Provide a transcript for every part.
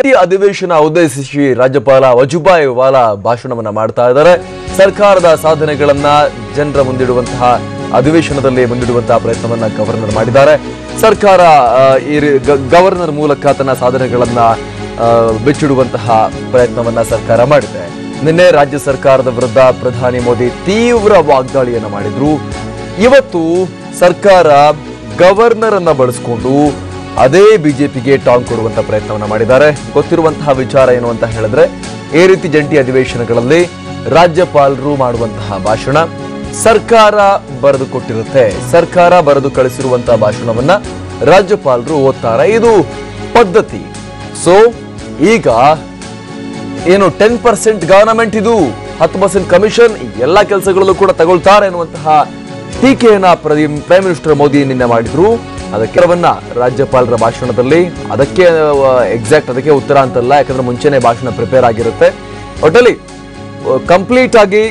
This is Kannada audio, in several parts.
ಅಧಿವೇಶನ ಉದ್ದೇಶಿಸಿ ರಾಜ್ಯಪಾಲ ವಜುಭಾಯಿ ವಾಲಾ ಭಾಷಣವನ್ನ ಮಾಡ್ತಾ ಇದ್ದಾರೆ. ಸರ್ಕಾರದ ಸಾಧನೆಗಳನ್ನ ಜನರ ಮುಂದಿಡುವಂತಹ, ಅಧಿವೇಶನದಲ್ಲಿ ಮುಂದಿಡುವಂತಹ ಪ್ರಯತ್ನವನ್ನ ಗವರ್ನರ್ ಮಾಡಿದ್ದಾರೆ. ಸರ್ಕಾರ ಗವರ್ನರ್ ಮೂಲಕ ತನ್ನ ಸಾಧನೆಗಳನ್ನ ಬಿಚ್ಚಿಡುವಂತಹ ಪ್ರಯತ್ನವನ್ನ ಸರ್ಕಾರ ಮಾಡಿದೆ. ನಿನ್ನೆ ರಾಜ್ಯ ಸರ್ಕಾರದ ವಿರುದ್ಧ ಪ್ರಧಾನಿ ಮೋದಿ ತೀವ್ರ ವಾಗ್ದಾಳಿಯನ್ನ ಮಾಡಿದ್ರು. ಇವತ್ತು ಸರ್ಕಾರ ಗವರ್ನರ್ ಅನ್ನ ಬಳಸಿಕೊಂಡು ಅದೇ ಬಿಜೆಪಿಗೆ ಟಾಂಗ್ ಕೊಡುವಂತ ಪ್ರಯತ್ನವನ್ನ ಮಾಡಿದ್ದಾರೆ. ಗೊತ್ತಿರುವಂತಹ ವಿಚಾರ ಏನು ಅಂತ ಹೇಳಿದ್ರೆ, ಈ ರೀತಿ ಜಂಟಿ ಅಧಿವೇಶನಗಳಲ್ಲಿ ರಾಜ್ಯಪಾಲರು ಮಾಡುವಂತಹ ಭಾಷಣ ಸರ್ಕಾರ ಬರೆದು ಕೊಟ್ಟಿರುತ್ತೆ. ಸರ್ಕಾರ ಬರೆದು ಕಳಿಸಿರುವಂತಹ ಭಾಷಣವನ್ನ ರಾಜ್ಯಪಾಲರು ಓದ್ತಾರೆ. ಇದು ಪದ್ಧತಿ. ಸೊ ಈಗ ಏನು ಟೆನ್ ಪರ್ಸೆಂಟ್ ಗವರ್ನಮೆಂಟ್ ಇದು, ಹತ್ತು ಪರ್ಸೆಂಟ್ ಕಮಿಷನ್ ಎಲ್ಲ ಕೆಲಸಗಳಲ್ಲೂ ಕೂಡ ತಗೊಳ್ತಾರೆ ಅನ್ನುವಂತಹ ಟೀಕೆಯನ್ನ ಪ್ರೈಮ್ ಮಿನಿಸ್ಟರ್ ಮೋದಿ ನಿನ್ನೆ ಮಾಡಿದ್ರು. ಅದಕ್ಕೆ ಅವನ್ನ ರಾಜ್ಯಪಾಲರ ಭಾಷಣದಲ್ಲಿ. ಅದಕ್ಕೆ ಎಕ್ಸಾಕ್ಟ್ ಅದಕ್ಕೆ ಉತ್ತರ ಅಂತಲ್ಲ, ಯಾಕಂದ್ರೆ ಮುಂಚೆನೆ ಭಾಷಣ ಪ್ರಿಪೇರ್ ಆಗಿರುತ್ತೆ. ಒಟ್ಟಲ್ಲಿ ಕಂಪ್ಲೀಟ್ ಆಗಿ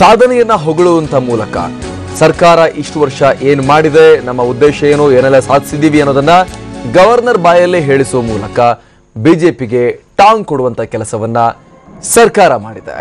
ಸಾಧನೆಯನ್ನ ಹೊಗಳುವಂತ ಮೂಲಕ ಸರ್ಕಾರ ಇಷ್ಟು ವರ್ಷ ಏನ್ ಮಾಡಿದೆ, ನಮ್ಮ ಉದ್ದೇಶ ಏನು, ಏನೆಲ್ಲ ಸಾಧಿಸಿದ್ದೀವಿ ಅನ್ನೋದನ್ನ ಗವರ್ನರ್ ಬಾಯಲ್ಲೇ ಹೇಳಿಸುವ ಮೂಲಕ ಬಿಜೆಪಿಗೆ ಟಾಂಗ್ ಕೊಡುವಂತ ಕೆಲಸವನ್ನ ಸರ್ಕಾರ ಮಾಡಿದೆ.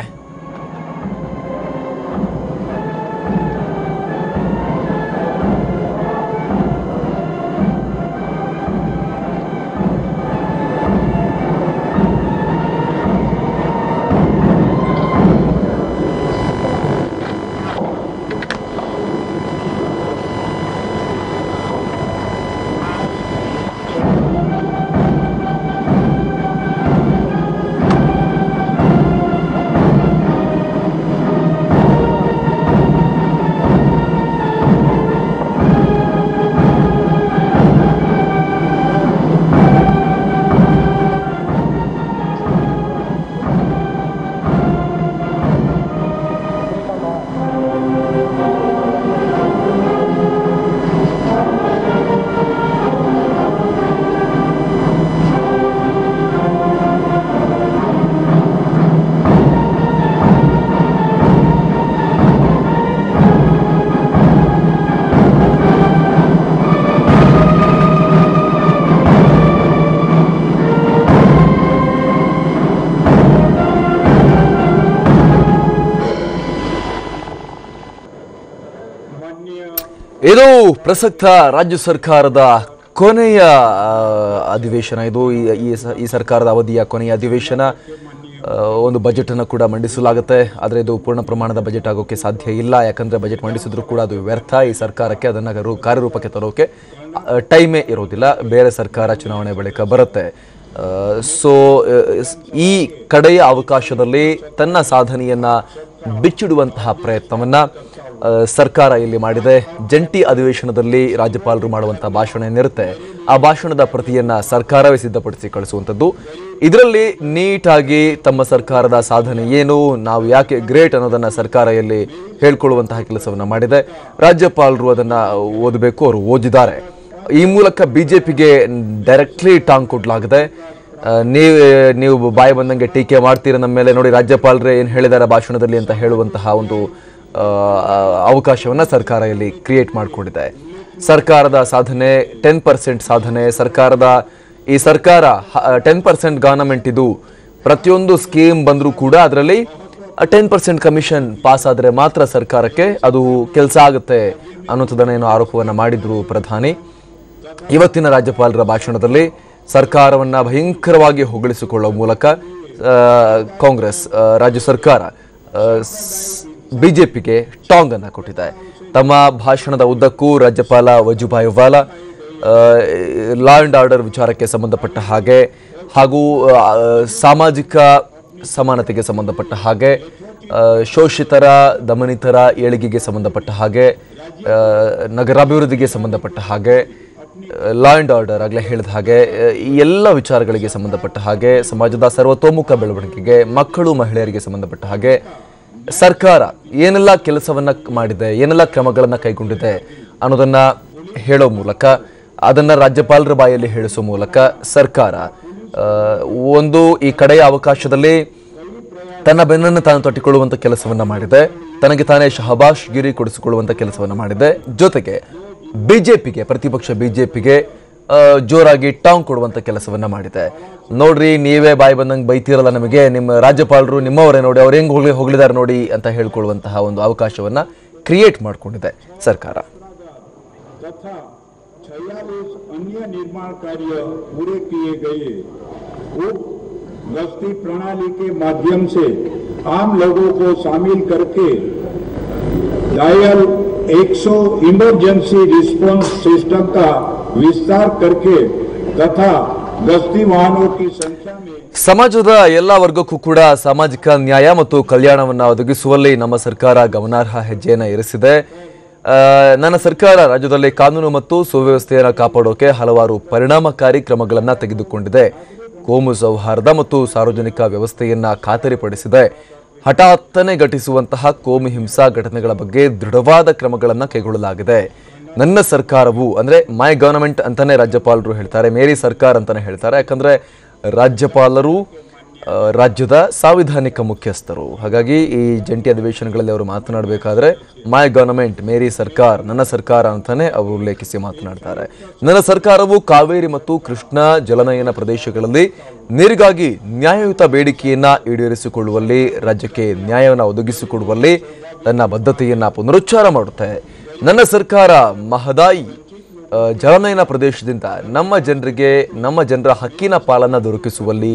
ಇದು ಪ್ರಸಕ್ತ ರಾಜ್ಯ ಸರ್ಕಾರದ ಕೊನೆಯ ಅಧಿವೇಶನ. ಇದು ಈ- ಸರ್ಕಾರದ ಅವಧಿಯ ಕೊನೆಯ ಅಧಿವೇಶನ. ಒಂದು ಬಜೆಟ್ ಅನ್ನು ಕೂಡ ಮಂಡಿಸಲಾಗುತ್ತೆ. ಆದರೆ ಇದು ಪೂರ್ಣ ಪ್ರಮಾಣದ ಬಜೆಟ್ ಆಗೋಕೆ ಸಾಧ್ಯ ಇಲ್ಲ. ಯಾಕಂದ್ರೆ ಬಜೆಟ್ ಮಂಡಿಸಿದ್ರು ಕೂಡ ಅದು ವ್ಯರ್ಥ. ಈ ಸರ್ಕಾರಕ್ಕೆ ಅದನ್ನು ಕಾರ್ಯರೂಪಕ್ಕೆ ತರೋಕೆ ಟೈಮೇ ಇರೋದಿಲ್ಲ. ಬೇರೆ ಸರ್ಕಾರ ಚುನಾವಣೆ ಬಳಿಕ ಬರುತ್ತೆ. ಸೊ, ಈ ಕಡೆಯ ಅವಕಾಶದಲ್ಲಿ ತನ್ನ ಸಾಧನೆಯನ್ನ ಬಿಚ್ಚಿಡುವಂತಹ ಪ್ರಯತ್ನವನ್ನ ಸರ್ಕಾರ ಇಲ್ಲಿ ಮಾಡಿದೆ. ಜಂಟಿ ಅಧಿವೇಶನದಲ್ಲಿ ರಾಜ್ಯಪಾಲರು ಮಾಡುವಂತಹ ಭಾಷಣ ಏನಿರುತ್ತೆ, ಆ ಭಾಷಣದ ಪ್ರತಿಯನ್ನ ಸರ್ಕಾರವೇ ಸಿದ್ಧಪಡಿಸಿ ಕಳಿಸುವಂಥದ್ದು. ಇದರಲ್ಲಿ ನೀಟಾಗಿ ತಮ್ಮ ಸರ್ಕಾರದ ಸಾಧನೆ ಏನು, ನಾವು ಯಾಕೆ ಗ್ರೇಟ್ ಅನ್ನೋದನ್ನ ಸರ್ಕಾರ ಇಲ್ಲಿ ಹೇಳ್ಕೊಳ್ಳುವಂತಹ ಕೆಲಸವನ್ನ ಮಾಡಿದೆ. ರಾಜ್ಯಪಾಲರು ಅದನ್ನ ಓದಬೇಕು, ಅವರು ಓದಿದ್ದಾರೆ. ಈ ಮೂಲಕ ಬಿಜೆಪಿಗೆ ಡೈರೆಕ್ಟ್ಲಿ ಟಾಂಗ್ ಕೊಡ್ಲಾಗಿದೆ ನೀವು ನೀವು ಬಾಯಿ ಬಂದಂಗೆ ಟೀಕೆ ಮಾಡ್ತೀರ ನಮ್ಮ ಮೇಲೆ. ನೋಡಿ, ರಾಜ್ಯಪಾಲರೇ ಏನು ಹೇಳಿದ್ದಾರೆ ಭಾಷಣದಲ್ಲಿ ಅಂತ ಹೇಳುವಂತಹ ಒಂದು ಅವಕಾಶವನ್ನ ಸರ್ಕಾರ ಇಲ್ಲಿ ಕ್ರಿಯೇಟ್ ಮಾಡಿಕೊಂಡಿದೆ. ಸರ್ಕಾರದ ಸಾಧನೆ ಟೆನ್ ಪರ್ಸೆಂಟ್ ಸಾಧನೆ, ಸರ್ಕಾರದ ಈ ಸರ್ಕಾರ ಟೆನ್ ಪರ್ಸೆಂಟ್ ಗವರ್ನಮೆಂಟ್ ಇದು ಪ್ರತಿಯೊಂದು ಸ್ಕೀಮ್ ಬಂದರೂ ಕೂಡ ಅದರಲ್ಲಿ ಟೆನ್ ಪರ್ಸೆಂಟ್ ಕಮಿಷನ್ ಪಾಸ್ ಆದರೆ ಮಾತ್ರ ಸರ್ಕಾರಕ್ಕೆ ಅದು ಕೆಲಸ ಆಗುತ್ತೆ ಅನ್ನೋಂಥದ್ದನ್ನ ಏನು ಆರೋಪವನ್ನು ಮಾಡಿದ್ರು ಪ್ರಧಾನಿ. ಇವತ್ತಿನ ರಾಜ್ಯಪಾಲರ ಭಾಷಣದಲ್ಲಿ ಸರ್ಕಾರವನ್ನು ಭಯಂಕರವಾಗಿ ಹೊಗಳಿಸಿಕೊಳ್ಳುವ ಮೂಲಕ ಕಾಂಗ್ರೆಸ್ ರಾಜ್ಯ ಸರ್ಕಾರ ಬಿಜೆಪಿಗೆ ಟಾಂಗ್ ಅನ್ನು ಕೊಟ್ಟಿದ್ದಾರೆ. ತಮ್ಮ ಭಾಷಣದ ಉದ್ದಕ್ಕೂ ರಾಜ್ಯಪಾಲ Vajubhai Vala law and order ವಿಚಾರಕ್ಕೆ ಸಂಬಂಧಪಟ್ಟ ಹಾಗೆ, ಹಾಗೂ ಸಾಮಾಜಿಕ ಸಮಾನತೆಗೆ ಸಂಬಂಧಪಟ್ಟ ಹಾಗೆ ಶೋಷಿತರ, ದಮನಿತರ ಏಳಿಗೆಗೆ ಸಂಬಂಧಪಟ್ಟ ಹಾಗೆ ನಗರಾಭಿವೃದ್ಧಿಗೆ ಸಂಬಂಧಪಟ್ಟ ಹಾಗೆ ಲಾ ಅಂಡ್ ಆರ್ಡರ್ ಆಗಲೇ ಹೇಳಿದ ಹಾಗೆ ಈ ಎಲ್ಲ ವಿಚಾರಗಳಿಗೆ ಸಂಬಂಧಪಟ್ಟ ಹಾಗೆ, ಸಮಾಜದ ಸರ್ವತೋಮುಖ ಬೆಳವಣಿಗೆಗೆ, ಮಕ್ಕಳು ಮಹಿಳೆಯರಿಗೆ ಸಂಬಂಧಪಟ್ಟ ಹಾಗೆ ಸರ್ಕಾರ ಏನೆಲ್ಲ ಕೆಲಸವನ್ನ ಮಾಡಿದೆ, ಏನೆಲ್ಲ ಕ್ರಮಗಳನ್ನ ಕೈಗೊಂಡಿದೆ ಅನ್ನೋದನ್ನ ಹೇಳೋ ಮೂಲಕ, ಅದನ್ನ ರಾಜ್ಯಪಾಲರ ಬಾಯಲ್ಲಿ ಹೇಳಿಸೋ ಮೂಲಕ ಸರ್ಕಾರ ಒಂದು ಈ ಕಡೆಯ ಅವಕಾಶದಲ್ಲಿ ತನ್ನ ಬೆನ್ನನ್ನು ತಾನು ತಟ್ಟಿಕೊಳ್ಳುವಂತ ಕೆಲಸವನ್ನ ಮಾಡಿದೆ, ತನಗೆ ತಾನೇ ಶಹಬಾಷ್ ಗಿರಿ ಕೊಡಿಸಿಕೊಳ್ಳುವಂತ ಕೆಲಸವನ್ನ ಮಾಡಿದೆ. ಜೊತೆಗೆ ಬಿಜೆಪಿಗೆ, ಪ್ರತಿಪಕ್ಷ ಬಿಜೆಪಿಗೆ ಜೋರಾಗಿ ಟಾಂಗ್ ಕೊಡುವಂತ ಕೆಲಸವನ್ನ ಮಾಡಿದೆ ನೋಡ್ರಿ ನೀವೇ ಬಾಯಿ ಬಂದಂಗೆ ಬೈತಿರಲ್ಲ ನಮಗೆ ನಿಮ್ಮ ರಾಜ್ಯಪಾಲರು ನಿಮ್ಮವರೇ ನೋಡಿ ಅವ್ರು ಹೆಂಗ್ ಹೋಗ್ಲಿ ಹೋಗ್ಲಿದ್ದಾರೆ ನೋಡಿ ಅಂತ ಹೇಳ್ಕೊಳ್ಳುವಂತಹ ಒಂದು ಅವಕಾಶವನ್ನ ಕ್ರಿಯೇಟ್ ಮಾಡ್ಕೊಂಡಿದೆ ಸರ್ಕಾರ तथा छियालीस अन्य निर्माण कार्य पूरे किए गए उप गश्ती प्रणाली के माध्यम से आम लोगों को शामिल करके डायल 100 इमरजेंसी रिस्पांस सिस्टम का विस्तार करके तथा गश्ती वाहनों की संख्या में ಸಮಾಜದ ಎಲ್ಲ ವರ್ಗಕ್ಕೂ ಕೂಡ ಸಾಮಾಜಿಕ ನ್ಯಾಯ ಮತ್ತು ಕಲ್ಯಾಣವನ್ನ ಒದಗಿಸುವಲ್ಲಿ ನಮ್ಮ ಸರ್ಕಾರ ಗಮನಾರ್ಹ ಹೆಜ್ಜೆಯನ್ನು ಇರಿಸಿದೆ ಆ, ನನ್ನ ಸರ್ಕಾರ ರಾಜ್ಯದಲ್ಲಿ ಕಾನೂನು ಮತ್ತು ಸುವ್ಯವಸ್ಥೆಯನ್ನು ಕಾಪಾಡೋಕೆ ಹಲವಾರು ಪರಿಣಾಮಕಾರಿ ಕ್ರಮಗಳನ್ನು ತೆಗೆದುಕೊಂಡಿದೆ ಕೋಮು ಸೌಹಾರ್ದ ಮತ್ತು ಸಾರ್ವಜನಿಕ ವ್ಯವಸ್ಥೆಯನ್ನ ಖಾತರಿಪಡಿಸಿದೆ ಹಠಾತ್ತನೆ ಘಟಿಸುವಂತಹ ಕೋಮು ಹಿಂಸಾ ಘಟನೆಗಳ ಬಗ್ಗೆ ದೃಢವಾದ ಕ್ರಮಗಳನ್ನು ಕೈಗೊಳ್ಳಲಾಗಿದೆ ನನ್ನ ಸರ್ಕಾರವು, ಅಂದ್ರೆ ಮೈ ಗವರ್ನಮೆಂಟ್ ಅಂತಲೇ ರಾಜ್ಯಪಾಲರು ಹೇಳ್ತಾರೆ, ಮೇರಿ ಸರ್ಕಾರ ಅಂತಾನೆ ಹೇಳ್ತಾರೆ. ಯಾಕಂದ್ರೆ ರಾಜ್ಯಪಾಲರು ರಾಜ್ಯದ ಸಾಂವಿಧಾನಿಕ ಮುಖ್ಯಸ್ಥರು. ಹಾಗಾಗಿ ಈ ಜಂಟಿ ಅಧಿವೇಶನಗಳಲ್ಲಿ ಅವರು ಮಾತನಾಡಬೇಕಾದ್ರೆ ಮೈ ಗವರ್ನಮೆಂಟ್ ಮೇರಿ ಸರ್ಕಾರ, ನನ್ನ ಸರ್ಕಾರ ಅಂತಲೇ ಅವರು ಉಲ್ಲೇಖಿಸಿ ಮಾತನಾಡ್ತಾರೆ. ನನ್ನ ಸರ್ಕಾರವು ಕಾವೇರಿ ಮತ್ತು ಕೃಷ್ಣ ಜಲನಯನ ಪ್ರದೇಶಗಳಲ್ಲಿ ನೀರಿಗಾಗಿ ನ್ಯಾಯಯುತ ಬೇಡಿಕೆಯನ್ನ ಈಡೇರಿಸಿಕೊಳ್ಳುವಲ್ಲಿ, ರಾಜ್ಯಕ್ಕೆ ನ್ಯಾಯವನ್ನು ಒದಗಿಸಿಕೊಡುವಲ್ಲಿ ತನ್ನ ಬದ್ಧತೆಯನ್ನು ಪುನರುಚ್ಚಾರ ಮಾಡುತ್ತೆ. ನನ್ನ ಸರ್ಕಾರ ಮಹದಾಯಿ ಜಲನಯನ ಪ್ರದೇಶದಿಂದ ನಮ್ಮ ಜನರಿಗೆ, ನಮ್ಮ ಜನರ ಹಕ್ಕಿನ ಪಾಲನ್ನು ದೊರಕಿಸುವಲ್ಲಿ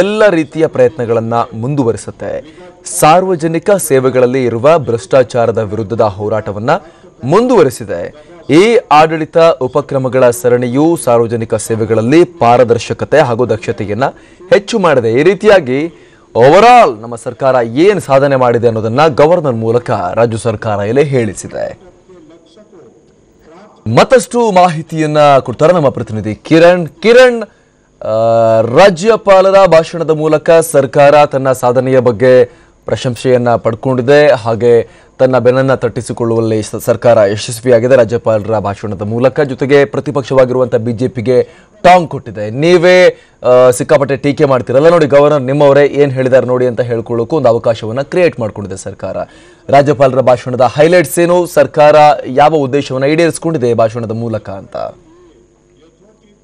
ಎಲ್ಲ ರೀತಿಯ ಪ್ರಯತ್ನಗಳನ್ನು ಮುಂದುವರಿಸುತ್ತೆ. ಸಾರ್ವಜನಿಕ ಸೇವೆಗಳಲ್ಲಿ ಇರುವ ಭ್ರಷ್ಟಾಚಾರದ ವಿರುದ್ಧದ ಹೋರಾಟವನ್ನು ಮುಂದುವರಿಸಿದೆ. ಈ ಆಡಳಿತ ಉಪಕ್ರಮಗಳ ಸರಣಿಯು ಸಾರ್ವಜನಿಕ ಸೇವೆಗಳಲ್ಲಿ ಪಾರದರ್ಶಕತೆ ಹಾಗೂ ದಕ್ಷತೆಯನ್ನು ಹೆಚ್ಚು ಮಾಡಿದೆ. ಈ ರೀತಿಯಾಗಿ ಓವರಾಲ್ ನಮ್ಮ ಸರ್ಕಾರ ಏನು ಸಾಧನೆ ಮಾಡಿದೆ ಅನ್ನೋದನ್ನು ಗವರ್ನರ್ ಮೂಲಕ ರಾಜ್ಯ ಸರ್ಕಾರ ಇಲ್ಲಿ ಹೇಳಿಸಿದೆ. ಮತ್ತಷ್ಟು ಮಾಹಿತಿಯನ್ನ ಕೊಡ್ತಾರೆ ನಮ್ಮ ಪ್ರತಿನಿಧಿ ಕಿರಣ್. ಕಿರಣ್ ರಾಜ್ಯಪಾಲರ ಭಾಷಣದ ಮೂಲಕ ಸರ್ಕಾರ ತನ್ನ ಸಾಧನೆಯ ಬಗ್ಗೆ ಪ್ರಶಂಸೆಯನ್ನ ಪಡ್ಕೊಂಡಿದೆ. ಹಾಗೆ ತನ್ನ ಬೆನ್ನನ್ನ ತಟ್ಟಿಸಿಕೊಳ್ಳುವಲ್ಲಿ ಸರ್ಕಾರ ಯಶಸ್ವಿಯಾಗಿದೆ. ರಾಜ್ಯಪಾಲರ ಭಾಷಣದ ಮೂಲಕ ಜೊತೆಗೆ ಪ್ರತಿಪಕ್ಷವಾಗಿರುವಂತಹ ಬಿಜೆಪಿಗೆ ಟಾಂಗ್ ಕೊಟ್ಟಿದೆ. ನೀವೇ ಸಿಕ್ಕಾಪಟ್ಟೆ ಟೀಕೆ ಮಾಡ್ತಿರಲ್ಲ ನೋಡಿ, ಗವರ್ನರ್ ನಿಮ್ಮವರೇ ಏನು ಹೇಳಿದ್ದಾರೆ ನೋಡಿ ಅಂತ ಹೇಳ್ಕೊಳ್ಳೋಕ್ಕೂ ಒಂದು ಅವಕಾಶವನ್ನ ಕ್ರಿಯೇಟ್ ಮಾಡ್ಕೊಂಡಿದೆ ಸರ್ಕಾರ. ರಾಜ್ಯಪಾಲರ ಭಾಷಣದ ಹೈಲೈಟ್ಸ್ ಏನು? ಸರ್ಕಾರ ಯಾವ ಉದ್ದೇಶವನ್ನ ಈಡೇರಿಸಿಕೊಂಡಿದೆ ಭಾಷಣದ ಮೂಲಕ ಅಂತ.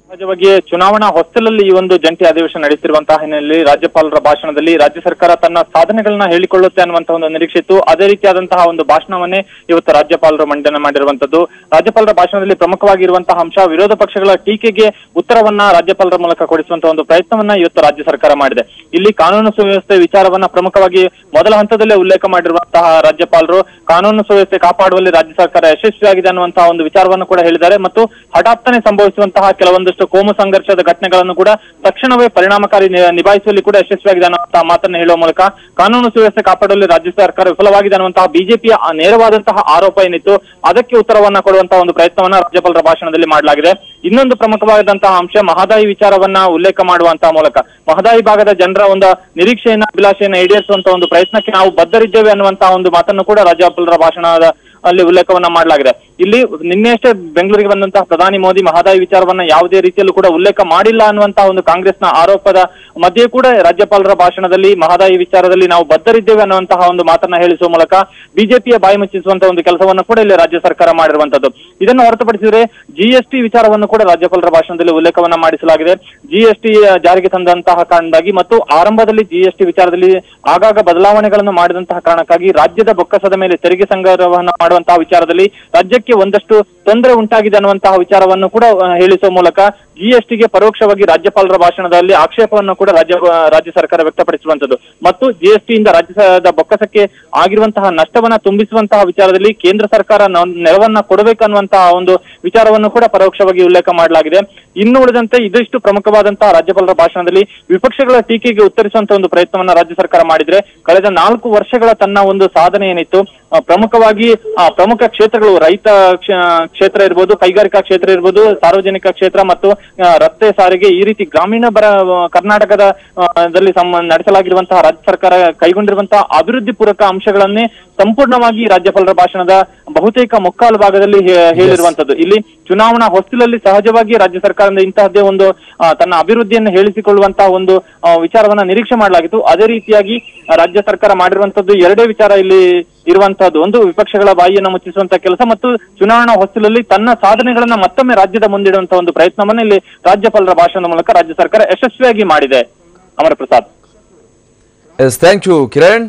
ಸಹಜವಾಗಿ ಚುನಾವಣಾ ಹೊಸ್ತಿಲಲ್ಲಿ ಈ ಒಂದು ಜಂಟಿ ಅಧಿವೇಶನ ನಡೆಯುತ್ತಿರುವಂತಹ ಹಿನ್ನೆಲೆಯಲ್ಲಿ ರಾಜ್ಯಪಾಲರ ಭಾಷಣದಲ್ಲಿ ರಾಜ್ಯ ಸರ್ಕಾರ ತನ್ನ ಸಾಧನೆಗಳನ್ನ ಹೇಳಿಕೊಳ್ಳುತ್ತೆ ಅನ್ನುವಂತಹ ಒಂದು ನಿರೀಕ್ಷೆ ಇತ್ತು. ಅದೇ ರೀತಿಯಾದಂತಹ ಒಂದು ಭಾಷಣವನ್ನೇ ಇವತ್ತು ರಾಜ್ಯಪಾಲರು ಮಂಡನೆ ಮಾಡಿರುವಂತದ್ದು ರಾಜ್ಯಪಾಲರ ಭಾಷಣದಲ್ಲಿ ಪ್ರಮುಖವಾಗಿರುವಂತಹ ಅಂಶ ವಿರೋಧ ಪಕ್ಷಗಳ ಟೀಕೆಗೆ ಉತ್ತರವನ್ನ ರಾಜ್ಯಪಾಲರ ಮೂಲಕ ಕೊಡಿಸುವಂತಹ ಒಂದು ಪ್ರಯತ್ನವನ್ನ ಇವತ್ತು ರಾಜ್ಯ ಸರ್ಕಾರ ಮಾಡಿದೆ. ಇಲ್ಲಿ ಕಾನೂನು ಸುವ್ಯವಸ್ಥೆ ವಿಚಾರವನ್ನ ಪ್ರಮುಖವಾಗಿ ಮೊದಲ ಹಂತದಲ್ಲೇ ಉಲ್ಲೇಖ ಮಾಡಿರುವಂತಹ ರಾಜ್ಯಪಾಲರು ಕಾನೂನು ಸುವ್ಯವಸ್ಥೆ ಕಾಪಾಡುವಲ್ಲಿ ರಾಜ್ಯ ಸರ್ಕಾರ ಯಶಸ್ವಿಯಾಗಿದೆ ಅನ್ನುವಂತಹ ಒಂದು ವಿಚಾರವನ್ನು ಕೂಡ ಹೇಳಿದ್ದಾರೆ. ಮತ್ತು ಹಠಾತ್ತನೆ ಸಂಭವಿಸುವಂತಹ ಕೆಲವೊಂದಷ್ಟು ಕೋಮು ಸಂಘರ್ಷದ ಘಟನೆಗಳನ್ನು ಕೂಡ ತಕ್ಷಣವೇ ಪರಿಣಾಮಕಾರಿ ನಿಭಾಯಿಸುವಲ್ಲಿ ಕೂಡ ಯಶಸ್ವಿಯಾಗಿದೆ ಅನ್ನುವಂತಹ ಮಾತನ್ನು ಹೇಳುವ ಮೂಲಕ ಕಾನೂನು ಸುವ್ಯವಸ್ಥೆ ಕಾಪಾಡುವಲ್ಲಿ ರಾಜ್ಯ ಸರ್ಕಾರ ವಿಫಲವಾಗಿದೆ ಅನ್ನುವಂತಹ ಬಿಜೆಪಿಯ ನೇರವಾದಂತಹ ಆರೋಪ ಏನಿತ್ತು, ಅದಕ್ಕೆ ಉತ್ತರವನ್ನ ಕೊಡುವಂತಹ ಒಂದು ಪ್ರಯತ್ನವನ್ನ ರಾಜ್ಯಪಾಲರ ಭಾಷಣದಲ್ಲಿ ಮಾಡಲಾಗಿದೆ. ಇನ್ನೊಂದು ಪ್ರಮುಖವಾದಂತಹ ಅಂಶ, ಮಹದಾಯಿ ವಿಚಾರವನ್ನ ಉಲ್ಲೇಖ ಮಾಡುವಂತಹ ಮೂಲಕ. ಮಹದಾಯಿ ಭಾಗದ ಜನರ ಒಂದು ನಿರೀಕ್ಷೆಯನ್ನ, ಅಭಿಲಾಷೆಯನ್ನ ಈಡೇರಿಸುವಂತಹ ಒಂದು ಪ್ರಯತ್ನಕ್ಕೆ ನಾವು ಬದ್ಧರಿದ್ದೇವೆ ಅನ್ನುವಂತಹ ಒಂದು ಮಾತನ್ನು ಕೂಡ ರಾಜ್ಯಪಾಲರ ಭಾಷಣದ ಅಲ್ಲಿ ಉಲ್ಲೇಖವನ್ನ ಮಾಡಲಾಗಿದೆ. ಇಲ್ಲಿ ನಿನ್ನೆಯಷ್ಟೇ ಬೆಂಗಳೂರಿಗೆ ಬಂದಂತಹ ಪ್ರಧಾನಿ ಮೋದಿ ಮಹದಾಯಿ ವಿಚಾರವನ್ನ ಯಾವುದೇ ರೀತಿಯಲ್ಲೂ ಕೂಡ ಉಲ್ಲೇಖ ಮಾಡಿಲ್ಲ ಅನ್ನುವಂತಹ ಒಂದು ಕಾಂಗ್ರೆಸ್ನ ಆರೋಪದ ಮಧ್ಯೆ ಕೂಡ ರಾಜ್ಯಪಾಲರ ಭಾಷಣದಲ್ಲಿ ಮಹದಾಯಿ ವಿಚಾರದಲ್ಲಿ ನಾವು ಬದ್ಧರಿದ್ದೇವೆ ಅನ್ನುವಂತಹ ಒಂದು ಮಾತನ್ನ ಹೇಳಿಸುವ ಮೂಲಕ ಬಿಜೆಪಿಯ ಬಾಯಿ ಮುಚ್ಚಿಸುವಂತಹ ಒಂದು ಕೆಲಸವನ್ನು ಕೂಡ ಇಲ್ಲಿ ರಾಜ್ಯ ಸರ್ಕಾರ ಮಾಡಿರುವಂತದ್ದು. ಇದನ್ನು ಹೊರತುಪಡಿಸಿದರೆ ಜಿಎಸ್ಟಿ ವಿಚಾರವನ್ನು ಕೂಡ ರಾಜ್ಯಪಾಲರ ಭಾಷಣದಲ್ಲಿ ಉಲ್ಲೇಖವನ್ನ ಮಾಡಿಸಲಾಗಿದೆ. ಜಿಎಸ್ಟಿ ಜಾರಿಗೆ ತಂದಂತಹ ಕಾರಣವಾಗಿ ಮತ್ತು ಆರಂಭದಲ್ಲಿ ಜಿಎಸ್ಟಿ ವಿಚಾರದಲ್ಲಿ ಆಗಾಗ ಬದಲಾವಣೆಗಳನ್ನು ಮಾಡಿದಂತಹ ಕಾರಣಕ್ಕಾಗಿ ರಾಜ್ಯದ ಬೊಕ್ಕಸದ ಮೇಲೆ ತೆರಿಗೆ ಸಂಗ್ರಹವನ್ನು ಮಾಡುವಂತಹ ವಿಚಾರದಲ್ಲಿ ರಾಜ್ಯಕ್ಕೆ ಒಂದಷ್ಟು ತೊಂದರೆ ಉಂಟಾಗಿದೆ ಅನ್ನುವಂತಹ ವಿಚಾರವನ್ನು ಕೂಡ ಹೇಳಿಸುವ ಮೂಲಕ ಜಿಎಸ್ಟಿಗೆ ಪರೋಕ್ಷವಾಗಿ ರಾಜ್ಯಪಾಲರ ಭಾಷಣದಲ್ಲಿ ಆಕ್ಷೇಪವನ್ನು ಕೂಡ ರಾಜ್ಯ ರಾಜ್ಯ ಸರ್ಕಾರ ವ್ಯಕ್ತಪಡಿಸುವಂತದ್ದು. ಮತ್ತು ಜಿಎಸ್ಟಿಯಿಂದ ರಾಜ್ಯದ ಬೊಕ್ಕಸಕ್ಕೆ ಆಗಿರುವಂತಹ ನಷ್ಟವನ್ನ ತುಂಬಿಸುವಂತಹ ವಿಚಾರದಲ್ಲಿ ಕೇಂದ್ರ ಸರ್ಕಾರ ನೆರವನ್ನ ಕೊಡಬೇಕನ್ನುವಂತಹ ಒಂದು ವಿಚಾರವನ್ನು ಕೂಡ ಪರೋಕ್ಷವಾಗಿ ಉಲ್ಲೇಖ ಮಾಡಲಾಗಿದೆ. ಇನ್ನು ಉಳಿದಂತೆ ಇದಿಷ್ಟು ಪ್ರಮುಖವಾದಂತಹ ರಾಜ್ಯಪಾಲರ ಭಾಷಣದಲ್ಲಿ ವಿಪಕ್ಷಗಳ ಟೀಕೆಗೆ ಉತ್ತರಿಸುವಂತಹ ಒಂದು ಪ್ರಯತ್ನವನ್ನ ರಾಜ್ಯ ಸರ್ಕಾರ ಮಾಡಿದ್ರೆ ಕಳೆದ ನಾಲ್ಕು ವರ್ಷಗಳ ತನ್ನ ಒಂದು ಸಾಧನೆ ಏನಿತ್ತು ಪ್ರಮುಖವಾಗಿ ಪ್ರಮುಖ ಕ್ಷೇತ್ರಗಳು ರೈತ ಕ್ಷೇತ್ರ ಇರ್ಬೋದು, ಕೈಗಾರಿಕಾ ಕ್ಷೇತ್ರ ಇರ್ಬೋದು, ಸಾರ್ವಜನಿಕ ಕ್ಷೇತ್ರ ಮತ್ತು ರಸ್ತೆ ಸಾರಿಗೆ ಈ ರೀತಿ ಗ್ರಾಮೀಣ ಬರ ಕರ್ನಾಟಕದ ದಲ್ಲಿ ನಡೆಸಲಾಗಿರುವಂತಹ ರಾಜ್ಯ ಸರ್ಕಾರ ಕೈಗೊಂಡಿರುವಂತಹ ಅಭಿವೃದ್ಧಿ ಪೂರಕ ಅಂಶಗಳನ್ನೇ ಸಂಪೂರ್ಣವಾಗಿ ರಾಜ್ಯಪಾಲರ ಭಾಷಣದ ಬಹುತೇಕ ಮುಕ್ಕಾಲು ಭಾಗದಲ್ಲಿ ಹೇಳಿರುವಂತದ್ದು. ಇಲ್ಲಿ ಚುನಾವಣಾ ಹೊಸ್ತಿಲಲ್ಲಿ ಸಹಜವಾಗಿ ರಾಜ್ಯ ಸರ್ಕಾರದಿಂದ ಇಂತಹದ್ದೇ ಒಂದು ತನ್ನ ಅಭಿವೃದ್ಧಿಯನ್ನು ಹೇಳಿಸಿಕೊಳ್ಳುವಂತಹ ಒಂದು ವಿಚಾರವನ್ನ ನಿರೀಕ್ಷೆ ಮಾಡಲಾಗಿತ್ತು. ಅದೇ ರೀತಿಯಾಗಿ ರಾಜ್ಯ ಸರ್ಕಾರ ಮಾಡಿರುವಂತದ್ದು ಎರಡೇ ವಿಚಾರ ಇಲ್ಲಿ ಇರುವಂತಹದ್ದು. ಒಂದು ವಿಪಕ್ಷಗಳ ಬಾಯಿಯನ್ನು ಮುಚ್ಚಿಸುವಂತ ಕೆಲಸ ಮತ್ತು ಚುನಾವಣಾ ಹೊಸ್ತಿಲಲ್ಲಿ ತನ್ನ ಸಾಧನೆಗಳನ್ನ ಮತ್ತೊಮ್ಮೆ ರಾಜ್ಯದ ಮುಂದಿಡುವಂತಹ ಒಂದು ಪ್ರಯತ್ನವನ್ನ ಇಲ್ಲಿ ರಾಜ್ಯಪಾಲರ ಭಾಷಣದ ಮೂಲಕ ರಾಜ್ಯ ಸರ್ಕಾರ ಯಶಸ್ವಿಯಾಗಿ ಮಾಡಿದೆ. Amara Prasad thank you Kiran.